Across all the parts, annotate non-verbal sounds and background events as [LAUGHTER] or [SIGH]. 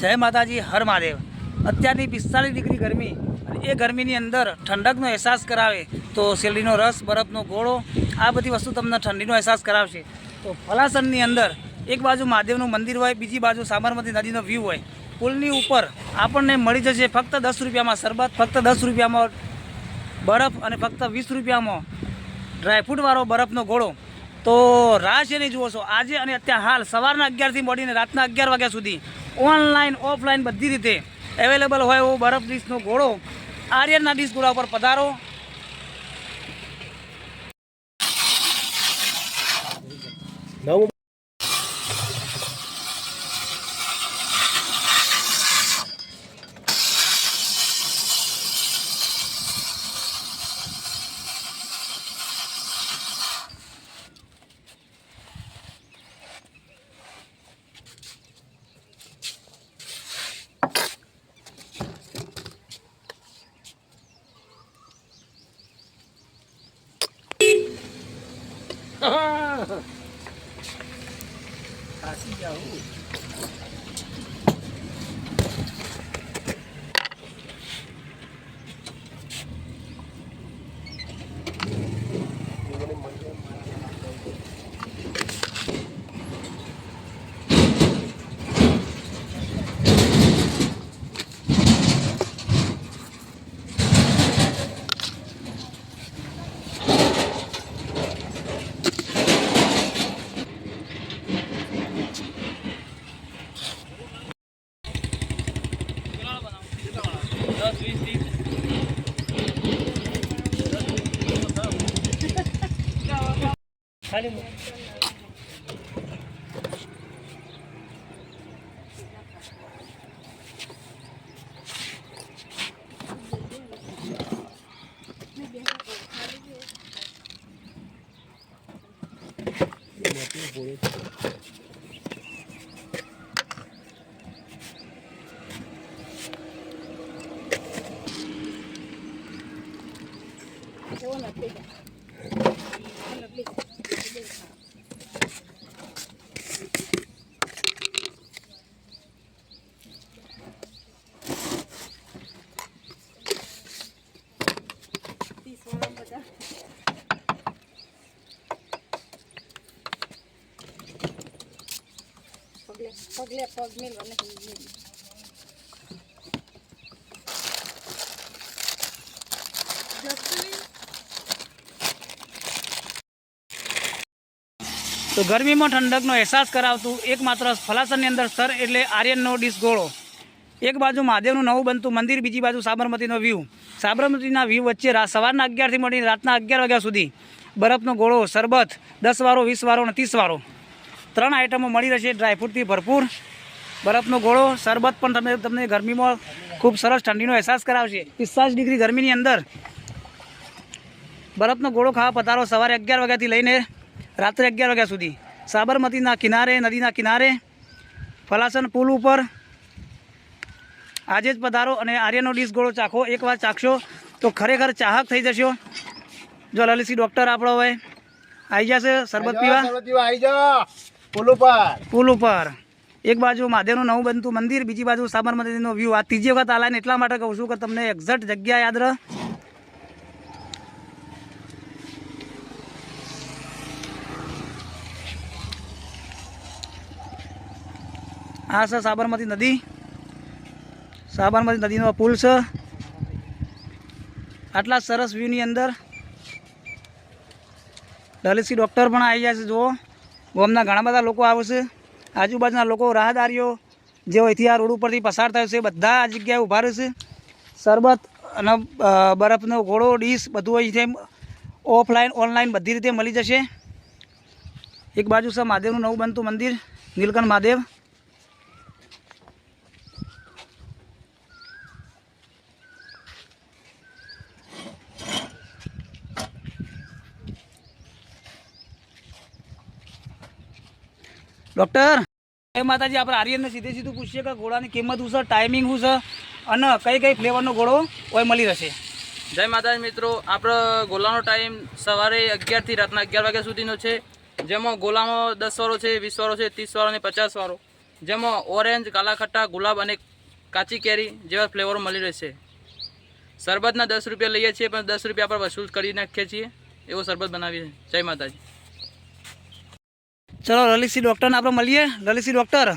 જય માતાજી, હર મહાદેવ. અત્યારની પિસ્તાલીસ ડિગ્રી ગરમી એ ગરમીની અંદર ઠંડકનો અહેસાસ કરાવે તો શેરડીનો રસ, બરફનો ગોળો, આ બધી વસ્તુ તમને ઠંડીનો અહેસાસ કરાવશે. તો ફલાસનની અંદર એક બાજુ મહાદેવનું મંદિર હોય, બીજી બાજુ સાબરમતી નદીનો વ્યૂ હોય. પુલની ઉપર આપણને મળી જશે ફક્ત દસ રૂપિયામાં શરબત, ફક્ત દસ રૂપિયામાં બરફ અને ફક્ત વીસ રૂપિયામાં ડ્રાયફ્રૂટવાળો બરફનો ગોળો. તો રાહ છે નહીં જુઓ છો, આજે અને અત્યારે હાલ સવારના અગિયારથી મળીને રાતના અગિયાર વાગ્યા સુધી ઓનલાઈન, ઓફલાઈન બધી રીતે અવેલેબલ હોય એવો બરફ ડીશનો ઘોડો આર્યનના ડીશ ગોળા ઉપર પધારો. [LAUGHS] ખાસી જાઉં. Алимут. Yo no aplica. Yo no aplica. પગલે પગલે પગ મેલવા નહીં તો ગરમીમાં ઠંડકનો અહેસાસ કરાવતું એકમાત્ર ફલાસણની અંદર સર એટલે આર્યનનો ડીશ ગોળો. એક બાજુ મહાદેવનું નવું બનતું મંદિર, બીજી બાજુ સાબરમતીનો વ્યૂ સાબરમતીના વ્યૂ વચ્ચે સવારના અગિયારથી મળીને રાતના અગિયાર વાગ્યા સુધી બરફનો ગોળો, શરબત, દસ વારો, વીસ વારો અને ત્રીસ વારો. ત્રણ આઇટમો મળી રહેશે ડ્રાયફ્રૂટથી ભરપૂર. બરફનો ગોળો શરબત પણ તમે તમને ગરમીમાં ખૂબ સરસ ઠંડીનો અહેસાસ કરાવશે. પિસ્તાલીસ ડિગ્રી ગરમીની અંદર બરફનો ગોળો ખાવા પધારો સવારે અગિયાર વાગ્યાથી લઈને રાત્રે અગિયાર વાગ્યા સુધી. સાબરમતીના કિનારે નદીના કિનારે ફલાસન પુલ ઉપર આજે જ પધારો અને આર્યનો ડીશ ગોળો ચાખો. એકવાર ચાખશો તો ખરેખર ચાહક થઈ જશો. જો લલિતસિંહ ડૉક્ટર આપણો હોય. આવી જશે શરબત પીવા. આવી જા પુલ ઉપર પુલ ઉપર એક બાજુ મહાદેવનું નવું બનતું મંદિર, બીજી બાજુ સાબરમતીનો વ્યૂ આ ત્રીજી વખત આલાને એટલા માટે કહું છું કે તમને એક્ઝેક્ટ જગ્યા યાદ રહે. આ છે સાબરમતી નદી. સાબરમતી નદીનો પુલ છે. આટલા સરસ વ્યૂની અંદર. દલિતસિંહ ડૉક્ટર પણ આવી ગયા છે, જુઓ. ગામના ઘણા બધા લોકો આવશે આજુબાજુના લોકો, રાહદારીઓ, જેઓ અહીંથી આ રોડ ઉપરથી પસાર થયો છે, બધા આ જગ્યાએ ઊભા રહેશે શરબત અને બરફનો ઘોડો, ડીશ બધું અહીંથી ઓફલાઈન, ઓનલાઈન બધી રીતે મળી જશે. એક બાજુ છે મહાદેવનું નવું બનતું મંદિર, નીલકંઠ મહાદેવ. ડૉક્ટર? એ માતાજી આપણે આર્યનને સીધે સીધું પૂછીએ કે ઘોડાની કિંમત શું છે ટાઈમિંગ શું છે અને કઈ કઈ ફ્લેવરનો ઘોડો હોય મળી રહેશે. જય માતાજી મિત્રો આપણો ગોલાનો ટાઈમ સવારે અગિયારથી રાતના અગિયાર વાગ્યા સુધીનો છે. જેમાં ગોલામાં દસ વાળો છે વીસ વાળો છે ત્રીસ વાળો અને પચાસ વાળો. જેમાં ઓરેન્જ કાલાખટ્ટા ગુલાબ અને કાચી કેરી જેવા ફ્લેવરો મળી રહેશે. શરબતના દસ રૂપિયા લઈએ છીએ પણ દસ રૂપિયા આપણે વસૂલ કરી નાખીએ છીએ. એવો શરબત બનાવીએ જય માતાજી. ચલો લલિતસિંહ ડૉક્ટરને આપણે મળીએ. લલિતસિંહ ડૉક્ટર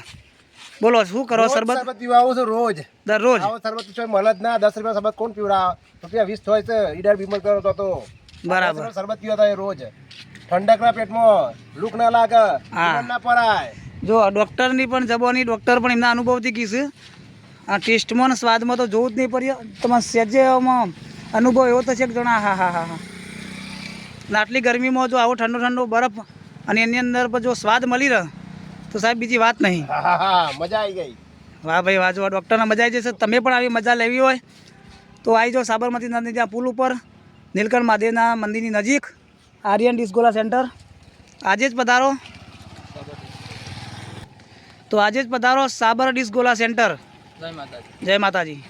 બોલો શું કરો સરબત શરબત? શરબત પીવા આવું છું રોજ? દરરોજ? આવો શરબત તો મળે જ ના. દસ રૂપિયા શરબત કોણ પીવડાવે? રૂપિયા વીસ થાય છે ઈડર બીમર કરો તો તો. બરાબર. શરબત પીવા થાય રોજ. ઠંડકના પેટમાં લૂક ના લાગે હા. ના પડાય જો ડૉક્ટરની પણ જબોની ડૉક્ટર પણ એમના અનુભવથી કીધું આ ટેસ્ટમાં ને સ્વાદમાં તો જોવું જ નહીં પડ્યું તમારે સહેજેમાં અનુભવ એવો તો છે કે જણા હા હા હા હા. આટલી ગરમીમાં જો આવો ઠંડો ઠંડો બરફ અને એની અંદર પણ જો સ્વાદ મળી રહે તો સાહેબ બીજી વાત નહીં. હા હા હા મજા આવી ગઈ. વાહ ભાઈ વાહ જો ડૉક્ટરને મજા આવી જશે. તમે પણ આવી મજા લેવી હોય તો આવી જાઓ સાબરમતી નદી ત્યાં પુલ ઉપર નીલકંઠ મહાદેવના મંદિરની નજીક આર્યન ડિસ્ગોલા સેન્ટર. આજે જ પધારો. તો આજે જ પધારો સાબર ડિસ્ગોલા સેન્ટર. જય માતાજી. જય માતાજી.